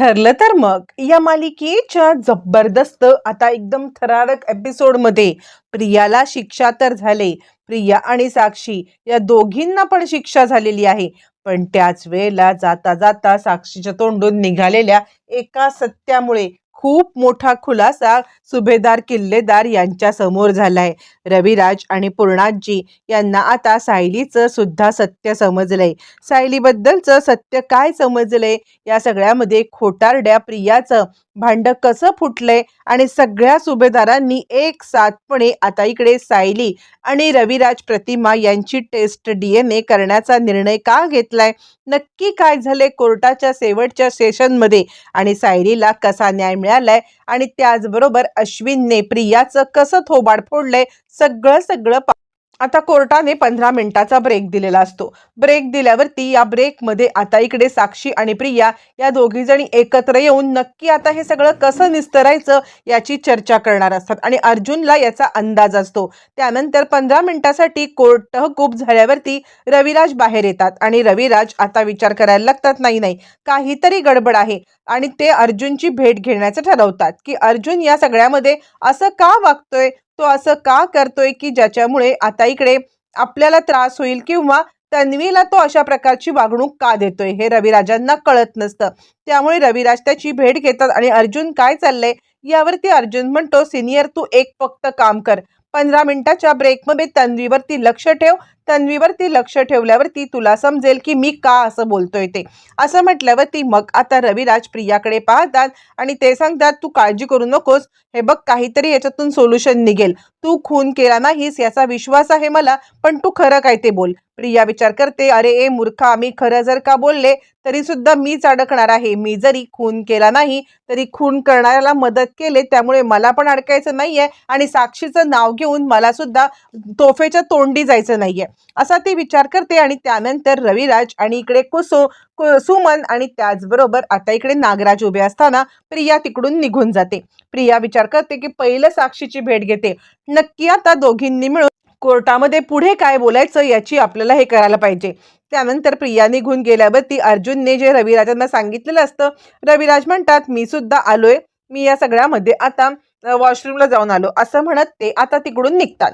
ठरलं तर मग. या मालिकेच्या जबरदस्त आता एकदम थरारक एपिसोडमध्ये प्रियाला शिक्षा तर झाले. प्रिया आणि साक्षी या दोघींना पण शिक्षा झालेली आहे. पण त्याच वेळेला जाता जाता साक्षीच्या तोंडून निघालेल्या एका सत्यामुळे खूप मोठा खुलासा सुभेदार किल्लेदार यांच्या समोर झालाय. रविराज आणि पूर्णाजी यांना आता सायलीचं सुद्धा सत्य समजलंय. सायलीबद्दलचं सत्य काय समजलंय? या सगळ्यामध्ये खोटारड्या प्रियाचं भांड कसं फुटलंय? आणि सगळ्या सुभेदारांनी एक साथपणे आता इकडे सायली आणि रविराज प्रतिमा यांची टेस्ट डी एन ए करण्याचा निर्णय का घेतलाय? नक्की काय झाले कोर्टाच्या शेवटच्या सेशनमध्ये? आणि सायलीला कसा न्याय मिळालंय आणि त्याचबरोबर अश्विनने प्रियाचं कसं थोबाड फोडलंय सगळं सगळं आता कोर्टाने पंधरा मिनिटाचा ब्रेक दिलेला असतो. ब्रेक दिल्यावरती या ब्रेकमध्ये आता इकडे साक्षी आणि प्रिया या दोघी जणी एकत्र येऊन नक्की आता हे सगळं कसं निस्तरायचं याची चर्चा करणार असतात आणि अर्जुनला याचा अंदाज असतो. त्यानंतर पंधरा मिनिटासाठी कोर्ट तहकूब झाल्यावरती रविराज बाहेर येतात आणि रविराज आता विचार करायला लागतात नाही नाही काहीतरी गडबड आहे. आणि ते अर्जुनची भेट घेण्याचं ठरवतात की अर्जुन या सगळ्यामध्ये असं का वागतोय? तो असं का करतोय की ज्याच्यामुळे आता इकडे आपल्याला त्रास होईल किंवा तन्वीला तो अशा प्रकारची वागणूक का देतोय हे रविराजांना कळत नसतं. त्यामुळे रविराज त्याची भेट घेतात आणि अर्जुन काय चाललंय? यावरती अर्जुन म्हणतो सिनियर तू एक फक्त काम कर. पंधरा मिनिटाच्या ब्रेकमध्ये तन्वीवरती लक्ष ठेव. तन्वीवरती लक्ष ठेवल्यावरती तुला समजेल की मी का असं बोलतोय ते. असं म्हटल्यावरती मग आता रविराज प्रियाकडे पाहतात आणि ते सांगतात तू काळजी करू नकोस. हे बघ काहीतरी याच्यातून सोल्युशन निघेल. तू खून केला नाहीस याचा विश्वास आहे मला पण तू खरं काय ते बोल. प्रिया विचार करते अरे ए मूर्खा मी खरं जर का बोलले तरी सुद्धा मीच अडकणार आहे. मी जरी खून केला नाही तरी खून करणाऱ्याला मदत केले त्यामुळे मला पण अडकायचं नाहीये आणि साक्षीचं नाव घेऊन मला सुद्धा तोफेच्या तोंडी जायचं नाहीये. असा ती विचार करते आणि त्यानंतर रविराज आणि इकडे कुसो सुमन आणि त्याचबरोबर आता इकडे नागराज उभे असताना प्रिया तिकडून निघून जाते. प्रिया विचार करते की पहिलं साक्षीची भेट घेते. नक्की आता दोघींनी मिळून कोर्टामध्ये पुढे काय बोलायचं याची आपल्याला हे करायला पाहिजे. त्यानंतर प्रिया निघून गेल्यावरती अर्जुनने जे रविराजांना सांगितलेलं असतं रविराज म्हणतात मी सुद्धा आलोय. मी या सगळ्यामध्ये आता वॉशरूमला जाऊन आलो. असं म्हणत ते आता तिकडून निघतात.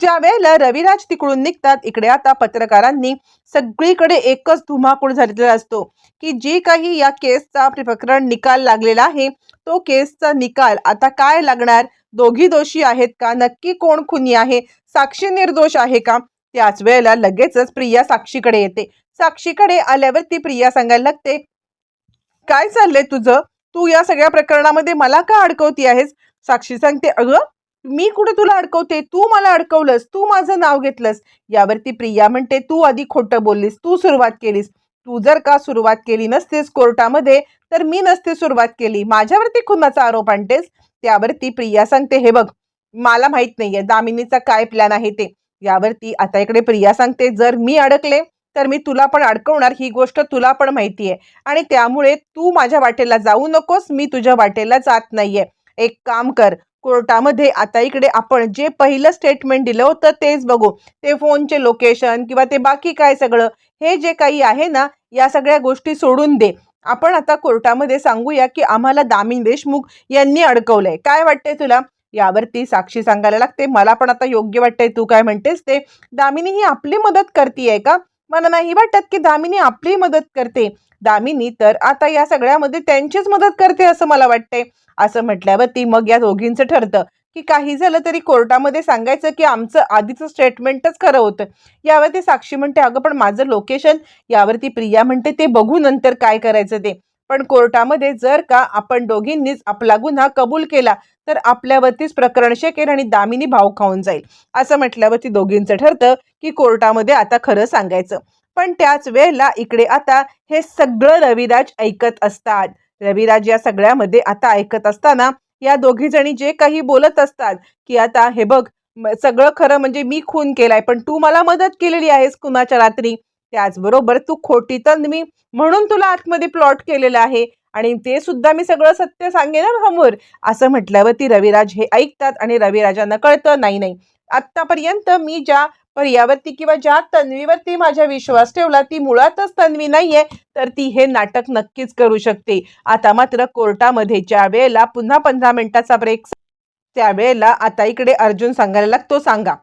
ज्या वेळेला रविराज तिकडून निघतात इकडे आता पत्रकारांनी सगळीकडे एकच धुमाकूळ झालेला असतो की जी काही या केसचा प्रकरण निकाल लागलेला आहे तो केसचा निकाल आता काय लागणार? दोघी दोषी आहेत का? नक्की कोण खुनी आहे? साक्षी निर्दोष आहे का? त्याच वेळेला लगेचच प्रिया साक्षीकडे येते. साक्षीकडे आल्यावरती प्रिया सांगायला लागते काय चाललंय तुझं? तू या सगळ्या प्रकरणामध्ये मला का अडकवती आहेस? साक्षी सांगते अगं मी कुठे तुला अडकवते? तू मला अडकवलंस तू माझं नाव घेतलंस. यावरती प्रिया म्हणते तू आधी खोटं बोललीस तू सुरुवात केलीस. तू जर का सुरुवात केली नसतेस कोर्टामध्ये तर मी नसते सुरुवात केली. माझ्यावरती खुनाचा आरोप आणतेस? त्यावरती प्रिया सांगते हे बघ मला माहीत नाहीये दामिनीचा काय प्लॅन आहे ते. यावरती आता इकडे प्रिया सांगते जर मी अडकले तर मी तुला पण अडकवणार ही गोष्ट तुला पण माहिती आहे आणि त्यामुळे तू माझ्या वाटेला जाऊ नकोस मी तुझ्या वाटेला जात नाहीये. एक काम कर कोर्टामध्ये आता इकडे आपण जे पहिलं स्टेटमेंट दिलं होतं तेच बघू. ते फोनचे लोकेशन किंवा ते बाकी काय सगळं हे जे काही आहे ना या सगळ्या गोष्टी सोडून दे. आपण आता कोर्टामध्ये सांगूया की आम्हाला दामिनी देशमुख यांनी अडकवलंय. काय वाटतंय तुला? यावरती साक्षी सांगायला लागते. मला पण आता योग्य वाटतंय. तू काय म्हणतेस ते? दामिनी ही आपली मदत करतीये का? मला नाही वाटत की दामिनी आपली मदत करते. दामिनी तर आता या सगळ्यामध्ये त्यांचीच मदत करते असं मला वाटतंय. असं म्हटल्यावरती मग या दोघींचं ठरतं. की काही झालं तरी कोर्टामध्ये सांगायचं की आमचं आधीचं स्टेटमेंटच खरं होतं. यावरती साक्षी म्हणते अगं पण माझं लोकेशन यावरती प्रिया म्हणते ते बघू नंतर काय करायचं ते. पण कोर्टामध्ये जर का आपण दोघींनीच आपला गुन्हा कबूल केला तर आपल्यावरतीच प्रकरण शेकेल आणि दामिनी भाव खाऊन जाईल. असं म्हटल्यावरती दोघींचं ठरतं की कोर्टामध्ये आता खरं सांगायचं. पण त्याच वेळेला इकडे आता हे सगळं रविराज ऐकत असतात. रविराज या सगळ्यामध्ये आता ऐकत असताना या दोघी जणी जे काही बोलत असतात की आता हे बघ म- सगळं खरं म्हणजे मी खून केलाय पण तू मला मदत केलेली आहेस कुणाच्या रात्री? त्याचबरोबर तू खोटी तर मी म्हणून तुला आतमध्ये प्लॉट केलेलं आहे. आणि ते सुद्धा मी सगळं सत्य सांगेन ना समोर असं म्हटल्यावरती रविराज हे ऐकतात आणि रविराजांना कळतं नाही नाही. आत्तापर्यंत मी ज्या पर्यावरती किंवा ज्या तन्वीवरती माझा विश्वास ठेवला ती मुळातच तन्वी नाहीये तर ती हे नाटक नक्कीच करू शकते. आता मात्र कोर्टामध्ये ज्या वेळेला पुन्हा पंधरा मिनिटाचा ब्रेक त्यावेळेला आता इकडे अर्जुन सांगायला लागतो सांगा.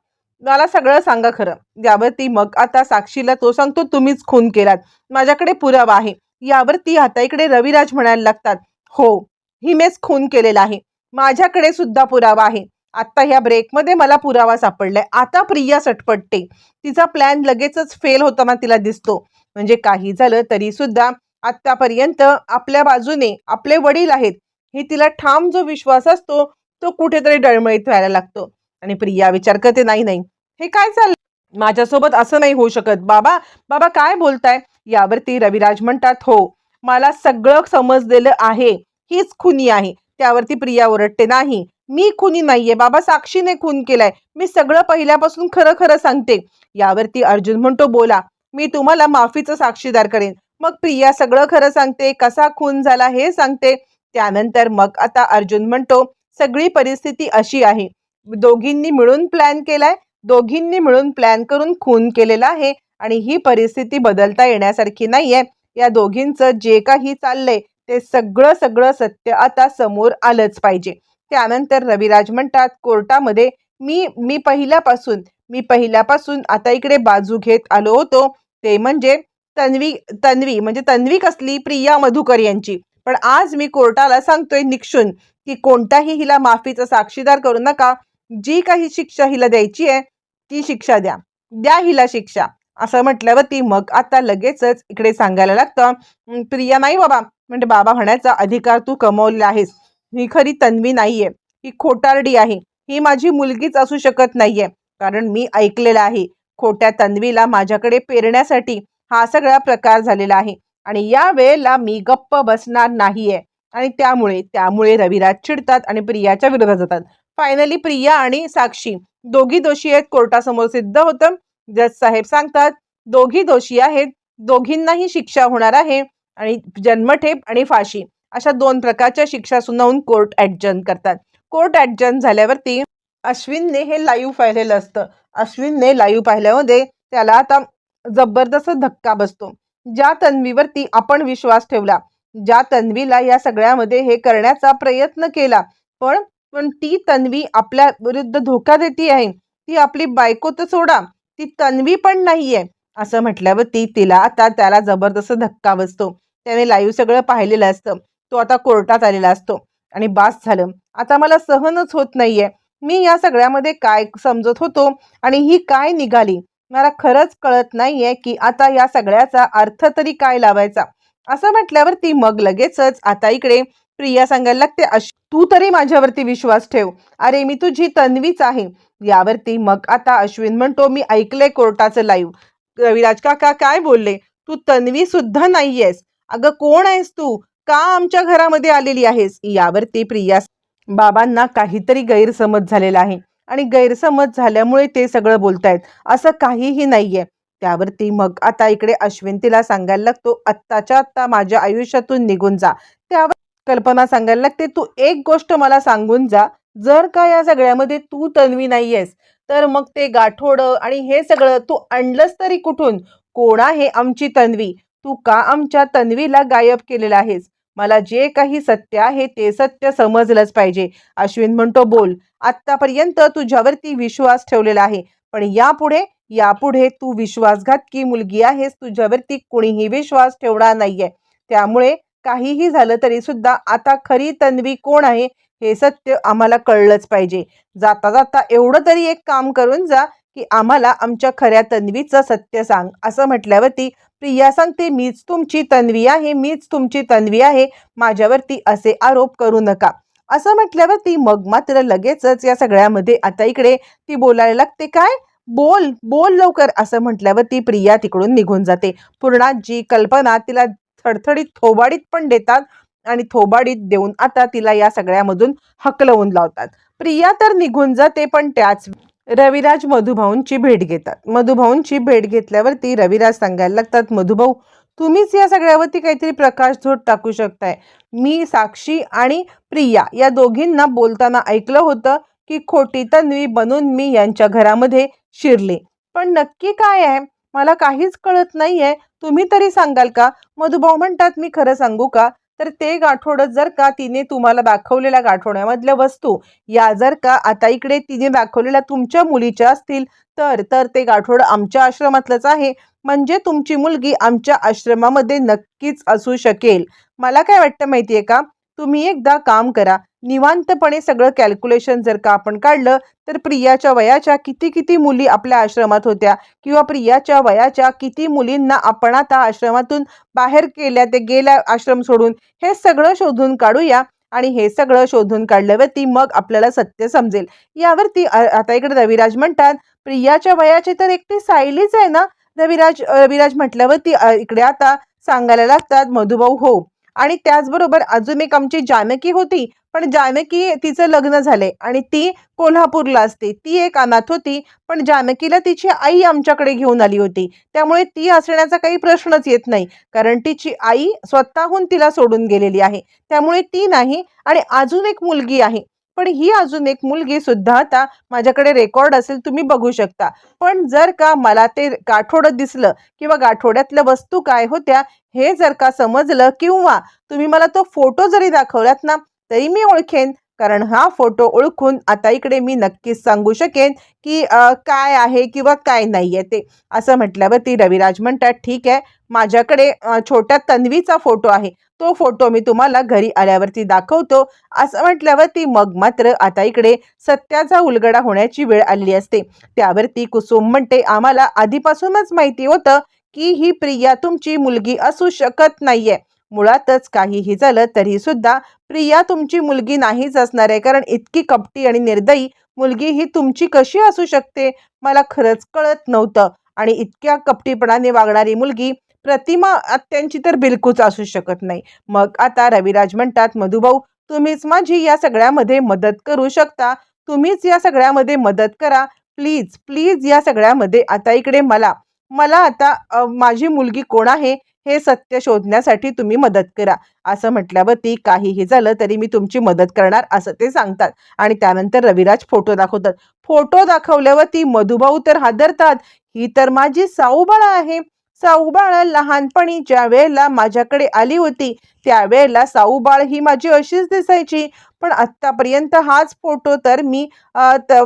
मला सगळं सांगा खरं. यावरती मग आता साक्षीला तो सांगतो तुम्हीच खून केलात. माझ्याकडे पुरावा आहे. यावरती आता इकडे रविराज म्हणायला लागतात हो हिमेच खून केलेला आहे. माझ्याकडे सुद्धा पुरावा आहे. आता ह्या ब्रेकमध्ये मला पुरावा सापडलाय. आता प्रिया सटपटते. तिचा प्लॅन लगेचच फेल होताना तिला दिसतो. म्हणजे काही झालं तरी सुद्धा आतापर्यंत आपल्या बाजूने आपले वडील आहेत. हे तिला ठाम जो विश्वास असतो तो कुठेतरी डळमळीत व्हायला लागतो. आणि प्रिया विचार करते नाही नाही. हे काय चाललं माझ्यासोबत असं नाही होऊ शकत. बाबा बाबा काय बोलताय? यावरती रविराज म्हणतात हो मला सगळं समजलेलं आहे. हीच खुनी आहे. त्यावरती प्रिया ओरडते नाही मी खुनी नाहीये. बाबा साक्षीने खून केलाय. मी सगळं पहिल्यापासून खरं खरं सांगते. यावरती अर्जुन म्हणतो बोला मी तुम्हाला माफीचं साक्षीदार करेन. मग प्रिया सगळं खरं सांगते? कसा खून झाला हे सांगते. त्यानंतर मग आता अर्जुन म्हणतो सगळी परिस्थिती अशी आहे. दोघींनी मिळून प्लॅन केलाय. दोघींनी मिळून प्लॅन करून खून केलेला आहे. आणि ही परिस्थिती बदलता येण्यासारखी नाहीये. या दोघींचं जे काही चाललंय ते सगळं सगळं सत्य आता समोर आलंच पाहिजे. त्यानंतर रविराज म्हणतात कोर्टामध्ये मी मी पहिल्यापासून मी पहिल्यापासून आता इकडे बाजू घेत आलो होतो. ते म्हणजे तन्वी तन्वी म्हणजे तन्वी कसली? प्रिया मधुकर यांची. पण आज मी कोर्टाला सांगतोय निक्षून की कोणताही हिला माफीचा साक्षीदार करू नका. जी काही शिक्षा हिला द्यायची आहे ती शिक्षा द्या. द्या हिला शिक्षा. असं म्हटल्यावरती मग आता लगेचच इकडे सांगायला लागतं प्रिया नाही बाबा. म्हणजे बाबा म्हणायचा अधिकार तू कमवलेला आहेस. ही खरी तन्वी नाहीये. ही खोटारडी आहे. ही माझी मुलगीच असू शकत नाहीये. कारण मी ऐकलेलं आहे खोट्या तन्वीला माझ्याकडे पेरण्यासाठी हा सगळा प्रकार झालेला आहे. आणि या वेळेला मी गप्प बसणार नाहीये. आणि त्यामुळे त्यामुळे रविराज चिडतात आणि प्रियाच्या विरोधात जातात. फायनली प्रिया आणि साक्षी दोघी दोषी आहेत. कोर्टासमोर सिद्ध होतं. जज साहेब सांगतात दोघी दोषी आहेत दोघींनाही शिक्षा होणार आहे आणि जन्मठेप आणि फाशी. अशा दोन प्रकारच्या शिक्षा सुनावून कोर्ट ॲडजन करतात. कोर्ट ॲडजन झाल्यावरती अश्विनने हे लाईव्ह पाहिलेलं असतं. अश्विनने लाईव्ह पाहिल्यामध्ये त्याला आता जबरदस्त धक्का बसतो. ज्या तन्वीवरती आपण विश्वास ठेवला ज्या तन्वीला या सगळ्यामध्ये हे करण्याचा प्रयत्न केला पण पण ती तन्वी आपल्या विरुद्ध धोका देते आहे. ती आपली बायको तर सोडा ती तन्वी पण नाहीये असं म्हटल्यावरती तिला आता त्याला जबरदस्त धक्का बसतो. त्याने लाईव्ह सगळं पाहिलेलं असतं. तो आता कोर्टात आलेला असतो. आणि बास झालं. आता मला सहनच होत नाहीये. मी या सगळ्यामध्ये काय समजत होतो आणि ही काय निघाली? मला खरंच कळत नाहीये की आता या सगळ्याचा अर्थ तरी काय लावायचा? असं म्हटल्यावरती मग लगेचच आता इकडे प्रिया सांगायला लागते "अश- तू तरी माझ्यावरती विश्वास ठेव. अरे मी तुझी तन्वीच आहे. यावरती मग आता अश्विन म्हणतो मी ऐकलंय कोर्टाचं लाईव्ह रविराज काका काय बोलले? तू तन्वी सुद्धा नाहीयेस. अगं कोण आहेस तू? का आमच्या घरामध्ये आलेली आहेस? यावरती प्रिया बाबांना काहीतरी गैरसमज झालेला आहे. आणि गैरसमज झाल्यामुळे ते सगळं बोलतायत. असं काहीही नाहीये. त्यावरती मग आता इकडे अश्विन तिला सांगायला लागतो आत्ताच्या आत्ता माझ्या आयुष्यातून निघून जा. त्यावर कल्पना सांगायला लागते. तू एक गोष्ट मला सांगून जा. जर का या सगळ्यामध्ये तू तन्वी नाहीयेस तर मग ते गाठोडं आणि हे सगळं तू आणलंस तरी कुठून? कोण आहे आमची तन्वी? तू का आमच्या तन्वीला गायब केलेला आहेस? मला जे काही सत्य आहे ते सत्य समजलंच पाहिजे. अश्विन म्हणतो बोल. आत्तापर्यंत तुझ्यावरती विश्वास ठेवलेला आहे. पण यापुढे यापुढे तू विश्वासघातकी मुलगी आहेस. तुझ्यावरती कुणीही विश्वास ठेवणार नाहीये. त्यामुळे काहीही झालं तरी सुद्धा आता खरी तन्वी कोण आहे हे सत्य आम्हाला कळलंच पाहिजे. जाता जाता एवढं तरी एक काम करून जा की आम्हाला आमच्या खऱ्या तन्वीचं सत्य सांग. असं म्हटल्यावरती प्रिया सांगते मीच तुमची तन्वी आहे मीच तुमची तन्वी आहे माझ्यावरती असे आरोप करू नका. असं म्हटल्यावरती मग मात्र लगेचच या सगळ्यामध्ये आता इकडे ती बोलायला लागते काय? बोल बोल लवकर. असं म्हटल्यावर ती प्रिया तिकडून निघून जाते. पूर्णाजी कल्पना तिला थडथडीत थोबाडीत पण देतात आणि थोबाडीत देऊन आता तिला या सगळ्यामधून हकलवून लावतात. प्रिया तर निघून जाते पण त्याच रविराज मधुभाऊंची भेट घेतात. मधुभाऊंची भेट घेतल्यावरती रविराज सांगायला लागतात मधुभाऊ तुम्हीच या सगळ्यावरती काहीतरी प्रकाश झोट टाकू शकताय. मी साक्षी आणि प्रिया या दोघींना बोलताना ऐकलं होतं की खोटी तन्वी बनून मी यांच्या घरामध्ये शिरले. पण नक्की काय आहे? मला काहीच कळत नाहीये. तुम्ही तरी सांगाल का? मधुभाऊ म्हणतात मी खरं सांगू का? तर ते गाठोडं जर का तिने तुम्हाला दाखवलेल्या गाठोड्यामधल्या वस्तू या जर का आता इकडे तिने दाखवलेल्या तुमच्या मुलीच्या असतील तर तर ते गाठोडं आमच्या आश्रमातलंच आहे. म्हणजे तुमची मुलगी आमच्या आश्रमामध्ये नक्कीच असू शकेल. मला काय वाटतं माहितीये का? तुम्ही एकदा काम करा. निवांतपणे सगळं कॅल्क्युलेशन जर का आपण काढलं तर प्रियाच्या वयाच्या किती किती मुली आपल्या आश्रमात होत्या किंवा प्रियाच्या वयाच्या किती मुलींना आपण आता आश्रमातून बाहेर केल्या ते गेल्या आश्रम सोडून हे सगळं शोधून काढूया आणि हे सगळं शोधून काढल्यावरती मग आपल्याला सत्य समजेल. यावरती आता इकडे रविराज म्हणतात प्रियाच्या वयाची तर एकटी सायलीच आहे ना? रविराज रविराज म्हटल्यावरती इकडे आता सांगायला लागतात मधुभाऊ हो. आणि त्याचबरोबर अजून एक आमची जानकी होती पण जानकी तिचं लग्न झाले आणि ती कोल्हापूरला असते. ती एक अनाथ होती पण जानकीला तिची आई आमच्याकडे घेऊन आली होती. त्यामुळे ती असण्याचा काही प्रश्नच येत नाही कारण तिची आई स्वतःहून तिला सोडून गेलेली आहे. त्यामुळे ती नाही आणि अजून एक मुलगी आहे. पण ही अजून एक मुलगी सुद्धा आता माझ्याकडे रेकॉर्ड असेल तुम्ही बघू शकता. पण जर का मला ते गाठोडं दिसलं किंवा गाठोड्यातल्या वस्तू काय होत्या हे जर का समजलं किंवा तुम्ही मला तो फोटो जरी दाखवलात ना तरी मी ओळखेन. कारण हा फोटो ओळखून आता इकडे मी नक्कीच सांगू शकेन की काय आहे किंवा काय नाही आहे ते. असं म्हटल्यावरती रविराज म्हणतात ठीक आहे माझ्याकडे छोट्या तन्वीचा फोटो आहे. तो फोटो मी तुम्हाला घरी आल्यावरती दाखवतो. असं म्हटल्यावरती मग मात्र आता इकडे सत्याचा उलगडा होण्याची वेळ आलेली असते. त्यावरती कुसुम म्हणते आम्हाला आधीपासूनच माहिती होतं की ही प्रिया तुमची मुलगी असू शकत नाहीये. मुळातच काहीही झालं तरी सुद्धा प्रिया तुमची मुलगी नाहीच असणार आहे. कारण इतकी कपटी आणि निर्दयी मुलगी ही तुमची कशी असू शकते? मला खरंच कळत नव्हतं. आणि इतक्या कपटीपणाने वागणारी मुलगी प्रतिमा आत्यांची तर बिलकुलच असू शकत नाही. मग आता रविराज म्हणतात मधुभाऊ तुम्हीच माझी या सगळ्यामध्ये मदत करू शकता? तुम्हीच या सगळ्यामध्ये मदत करा? प्लीज प्लीज या सगळ्यामध्ये आता इकडे मला. मला आता माझी मुलगी कोण आहे? हे सत्य शोधण्यासाठी तुम्ही मदत करा. असं म्हटल्यावरती काहीही झालं तरी मी तुमची मदत करणार असं ते सांगतात. आणि त्यानंतर रविराज फोटो दाखवतात. फोटो दाखवल्यावरती मधुभाऊ तर हादरतात. ही तर माझी साऊबाळा आहे. साऊबाळ लहानपणी ज्या वेळेला माझ्याकडे आली होती त्यावेळेला साऊबाळ ही माझी अशीच दिसायची. पण आत्तापर्यंत हाच फोटो तर मी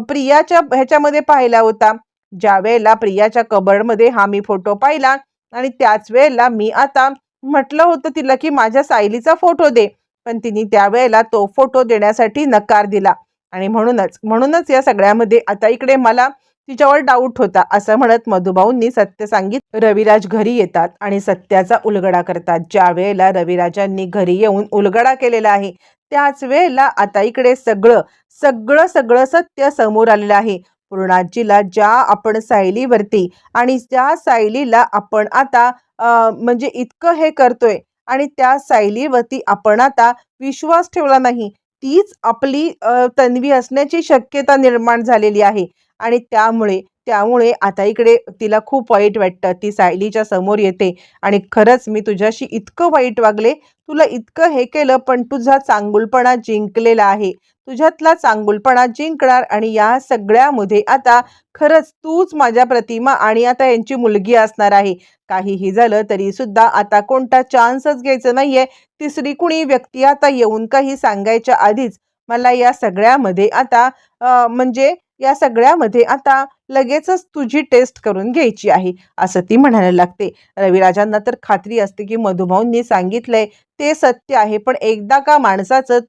प्रियाच्या ह्याच्यामध्ये पाहिला होता. ज्या वेळेला प्रियाच्या कबर्डमध्ये हा मी फोटो पाहिला आणि त्याच वेळेला मी आता म्हटलं होतं तिला की माझ्या सायलीचा फोटो दे. पण तिने त्यावेळेला तो फोटो देण्यासाठी नकार दिला. आणि म्हणूनच म्हणूनच या सगळ्यामध्ये आता इकडे मला तिच्यावर डाऊट होता असं म्हणत मधुभाऊंनी सत्य सांगित रविराज घरी येतात आणि सत्याचा उलगडा करतात. ज्या वेळेला रविराजांनी घरी येऊन उलगडा केलेला आहे त्याच वेळेला आता इकडे सगळं सगळं सगळं सत्य समोर आलेलं आहे. पूर्णाजीला ज्या आपण सायलीवरती आणि त्या सायलीला आपण आता म्हणजे इतकं हे करतोय आणि त्या सायलीवरती आपण आता विश्वास ठेवला नाही तीच आपली तन्वी असण्याची शक्यता निर्माण झालेली आहे. आणि त्यामुळे त्यामुळे आता इकडे तिला खूप वाईट वाटतं. ती सायलीच्या समोर येते आणि खरंच मी तुझ्याशी इतकं वाईट वागले. तुला इतकं हे केलं पण तुझा चांगुलपणा जिंकलेला आहे. तुझ्यातला चांगुलपणा जिंकणार आणि या सगळ्यामध्ये आता खरंच तूच माझ्या प्रतिमा आणि आता यांची मुलगी असणार आहे. काहीही झालं तरी सुद्धा आता कोणता चान्सच घ्यायचं नाहीये. तिसरी कुणी व्यक्ती आता येऊन काही सांगायच्या आधीच मला या सगळ्यामध्ये आता म्हणजे या सगळ्यामध्ये आता लगेचच तुझी टेस्ट करून घ्यायची आहे असं ती म्हणायला लागते. रविराजांना तर खात्री असते की मधुभाऊंनी सांगितलंय ते सत्य आहे पण एकदा का माणसाचं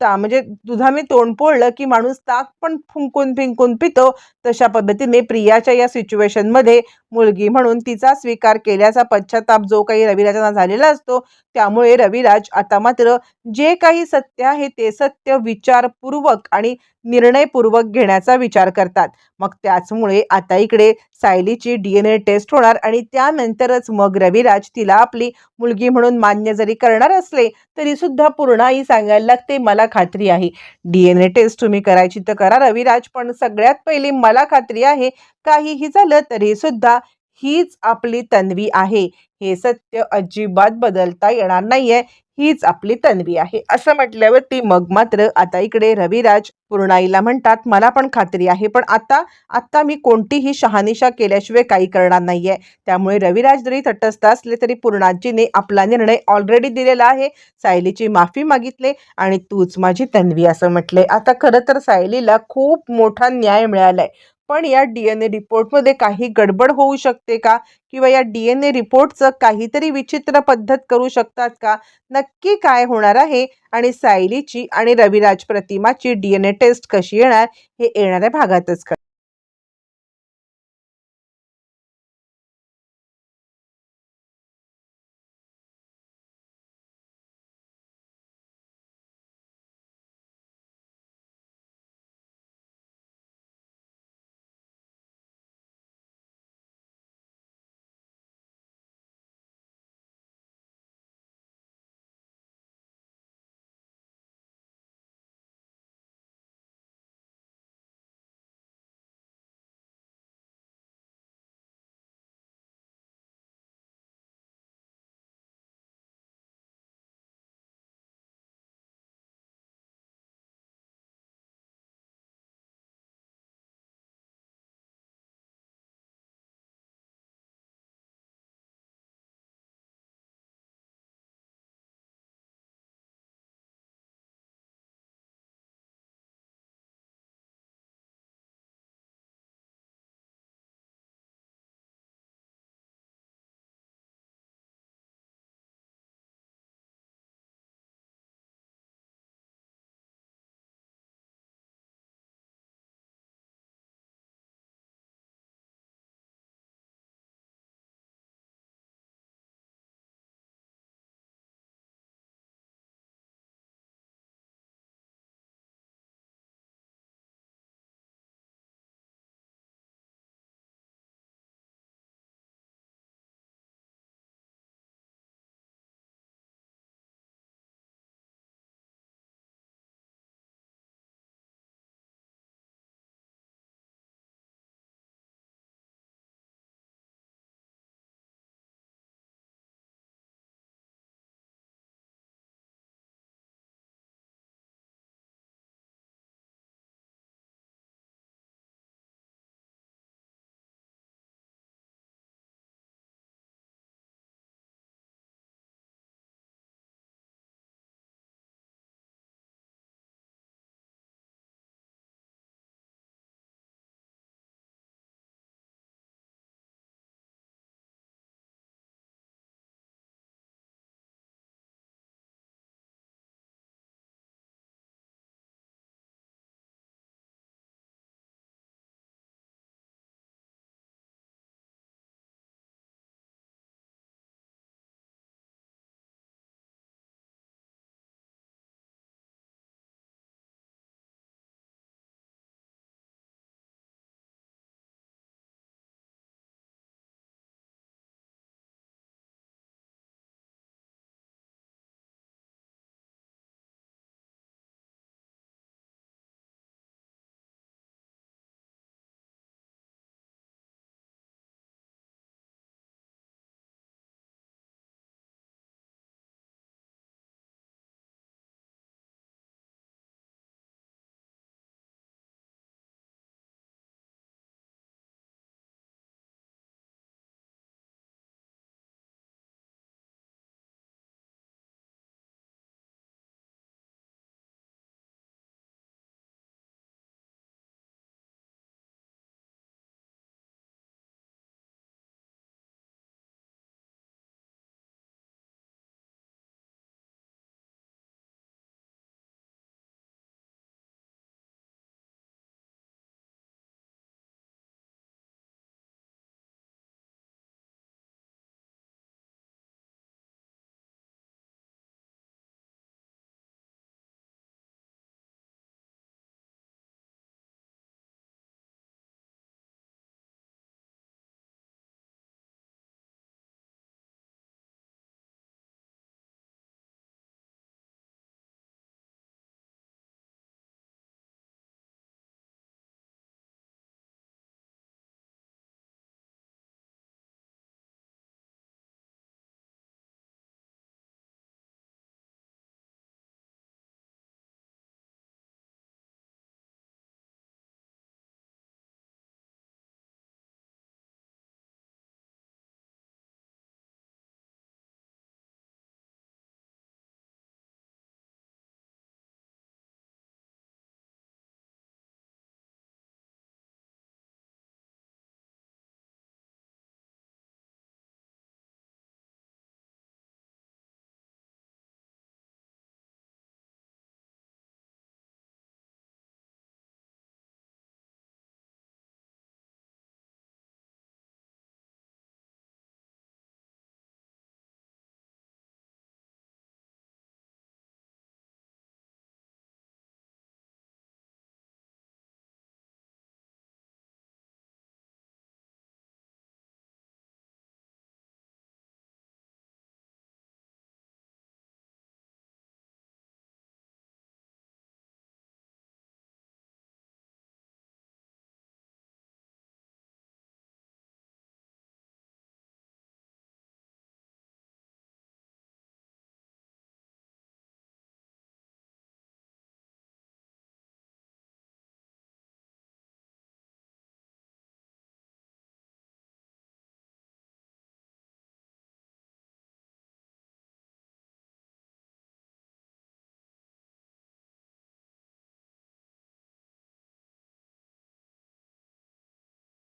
ता म्हणजे दुधाने तोंड पोळलं की माणूस ताक पण फुंकून फिंकून पितो तशा पद्धतीने प्रियाच्या या सिच्युएशनमध्ये मुलगी म्हणून तिचा स्वीकार केल्याचा पश्चाताप जो काही रविराजांना झालेला असतो त्यामुळे रविराज आता मात्र जे काही सत्य आहे ते सत्य विचारपूर्वक आणि निर्णयपूर्वक घेण्याचा विचार करतात. मग त्याचमुळे आता इकडे सायलीची डी एन ए टेस्ट होणार आणि त्यानंतरच मग रविराज तिला आपली मुलगी म्हणून मान्य जरी करणार असले तरी सुद्धा पूर्णाई सांगायला लागते मला खात्री आहे. डी एन ए टेस्ट तुम्ही करायची तर करा रविराज पण सगळ्यात पहिली मला खात्री आहे काहीही झालं तरी सुद्धा हीच आपली तन्वी आहे. हे सत्य अजिबात बदलता येणार नाहीये. हीच आपली तन्वी आहे. असं म्हटल्यावरती मग मात्र आता इकडे रविराज पूर्णाईला म्हणतात मला पण खात्री आहे पण आता आता मी कोणतीही शहानिशा केल्याशिवाय काही करणार नाहीये. त्यामुळे रविराज जरी तटस्थ असले तरी पूर्णाजीने आपला निर्णय ऑलरेडी दिलेला आहे. सायलीची माफी मागितले आणि तूच माझी तन्वी असं म्हटले आता खरं तर सायलीला खूप मोठा न्याय मिळालाय. पण या डी एन ए रिपोर्टमध्ये काही गडबड होऊ शकते का? किंवा या डी एन ए रिपोर्टचं काहीतरी विचित्र पद्धत करू शकतात का? नक्की काय होणार आहे? आणि सायलीची आणि रविराज प्रतिमाची डी एन ए टेस्ट कशी येणार? हे येणाऱ्या भागातच कळेल.